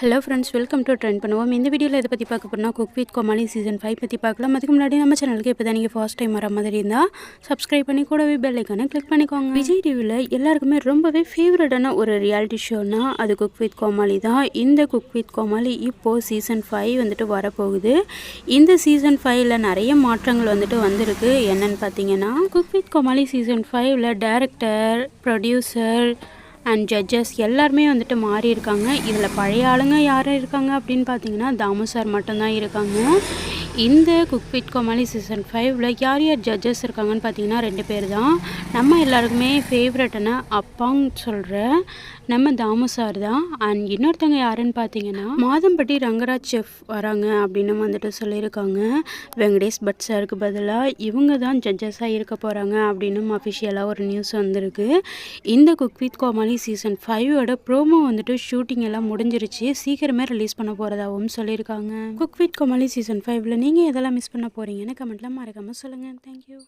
Hello friends welcome to trend பண்ணுவோம் இந்த வீடியோவில் இதை பற்றி பார்க்க போனால் cook with Comali season five பற்றி பார்க்கலாம். அதுக்கு முன்னாடி நம்ம சேனலுக்கு இப்போ தான் நீங்கள் ஃபர்ஸ்ட் டைம் வர மாதிரி இருந்தால் சப்ஸ்கிரைப் பண்ணி கூடவே பெல் ஐக்கானை கிளிக் பண்ணிக்கோங்க. விஜய் டிவியில் எல்லாருக்குமே ரொம்பவே ஃபேவரட்டான ஒரு ரியாலிட்டி ஷோனா அது குக் வித் கோமாளி தான். இந்த குக் வித் கோமாளி இப்போது சீசன் ஃபைவ் வந்துட்டு வரப்போகுது. இந்த சீசன் ஃபைவ்ல நிறைய மாற்றங்கள் வந்துட்டு வந்திருக்கு. என்னன்னு பார்த்தீங்கன்னா குக் வித் கோமாளி சீசன் ஃபைவ்ல டேரக்டர் ப்ரொடியூசர் அண்ட் ஜட்ஜஸ் எல்லாருமே வந்துட்டு மாறி இருக்காங்க. இதில் பழைய ஆளுங்க யார் இருக்காங்க அப்படின்னு பார்த்தீங்கன்னா தாமு சார் மட்டும்தான் இருக்காங்க. இந்த குக் வித் கோமாளி சீசன் ஃபைவ்ல யார் யார் ஜட்ஜஸ் இருக்காங்கன்னு பார்த்தீங்கன்னா ரெண்டு பேர் தான் நம்ம எல்லாருக்குமே ஃபேவரட்டான அப்பாங் சொல்கிற நம்ம தாமு சார் தான். அண்ட் இன்னொருத்தவங்க யாருன்னு பார்த்தீங்கன்னா மாதம்பட்டி ரங்கராஜ் செஃப் வராங்க அப்படின்னு வந்துட்டு சொல்லியிருக்காங்க. வெங்கடேஷ் பட் சாருக்கு பதிலாக இவங்க தான் ஜட்ஜஸாக இருக்க போகிறாங்க அப்படின்னு அஃபிஷியலாக ஒரு நியூஸ் வந்திருக்கு. இந்த குக் வித் கோமாளி சீசன் ஃபைவோட ப்ரோமோ வந்துட்டு ஷூட்டிங் எல்லாம் முடிஞ்சிருச்சு. சீக்கிரமே ரிலீஸ் பண்ண போகிறதாகவும் சொல்லியிருக்காங்க. குக் வித் கோமாளி சீசன் ஃபைவ்ல நீங்கள் எதெல்லாம் மிஸ் பண்ண போகிறீங்கன்னு கமெண்ட்டில் மறக்காமல் சொல்லுங்கள் தேங்க்யூ